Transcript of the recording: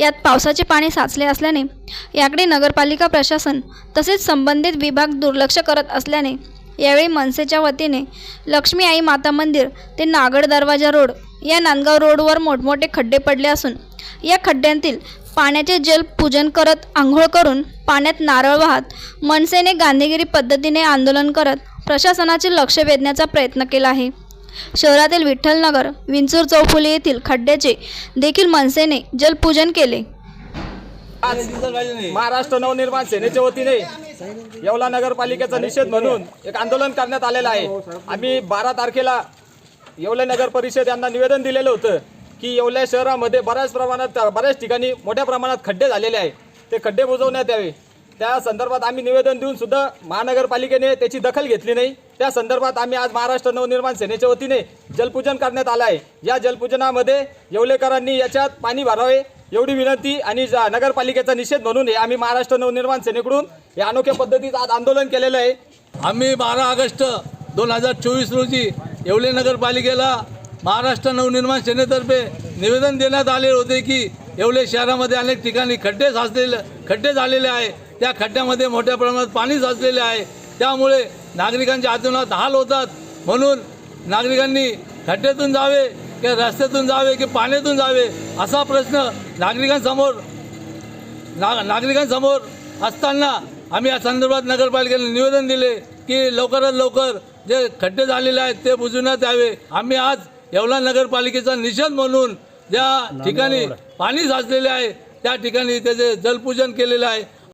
यात पावसाचे पाणी साचले असल्याने याकडे नगरपालिका प्रशासन तसेच संबंधित विभाग दुर्लक्ष करत असल्याने यावेळी मनसेच्या वतीने लक्ष्मी आई माता मंदिर ते नागड दरवाजा रोड या नांदगाव रोडवर मोठमोठे खड्डे पडले असून या खड्ड्यांतील पाण्याचे जल पूजन करत आंघोळ करून पाण्यात नारळ वाहत मनसेने गांधीगिरी पद्धतीने आंदोलन करत प्रशासनाचे लक्ष वेधण्याचा प्रयत्न केला आहे. शहरातील विठ्ठलनगर विंचूर चौफुली येथील खड्ड्याचे देखील मनसेने जलपूजन केले. आज महाराष्ट्र नवनिर्माण सेनेच्या वतीने येवला नगरपालिकेचा निषेध म्हणून एक आंदोलन करण्यात आलेलं आहे. आम्ही बारा तारखेला येवले नगर परिषद यांना निवेदन दिलेलं होतं की येवल्या शहरामध्ये बऱ्याच प्रमाणात बऱ्याच ठिकाणी मोठ्या प्रमाणात खड्डे झालेले आहे ते खड्डे बुजवण्यात यावे. त्या संदर्भात आम्ही निवेदन देऊन सुद्धा महानगरपालिकेने त्याची दखल घेतली नाही. त्या संदर्भात आम्ही आज महाराष्ट्र नवनिर्माण सेनेच्या वतीने जलपूजन करण्यात आलं आहे. या जलपूजनामध्ये येवलेकरांनी याच्यात पाणी भरावे एवढी विनंती आणि नगरपालिकेचा निषेध म्हणून हे आम्ही महाराष्ट्र नवनिर्माण सेनेकडून हे अनोख्या पद्धतीत आज आंदोलन केलेलं आहे. आम्ही बारा ऑगस्ट दोन हजार चोवीस रोजी येवले नगरपालिकेला महाराष्ट्र नवनिर्माण सेनेतर्फे निवेदन देण्यात आले होते की येवले शहरामध्ये अनेक ठिकाणी खड्डे साचलेले खड्डे झालेले आहे. त्या खड्ड्यामध्ये मोठ्या प्रमाणात पाणी साचलेले आहे. त्यामुळे नागरिकांच्या आतोनात हाल होतात. म्हणून नागरिकांनी खड्ड्यातून जावे की रस्त्यातून जावे की पाण्यातून जावे असा प्रश्न नागरिकांसमोर ना नागरिकांसमोर असताना आम्ही या संदर्भात नगरपालिकेला निवेदन दिले की लवकरात लवकर जे खड्डे झालेले आहेत ते बुजवण्यात यावे. आम्ही आज येवला नगरपालिकेचा निषेध म्हणून ज्या ठिकाणी पाणी साचलेले आहे त्या ठिकाणी त्याचे जलपूजन केलेलं आहे.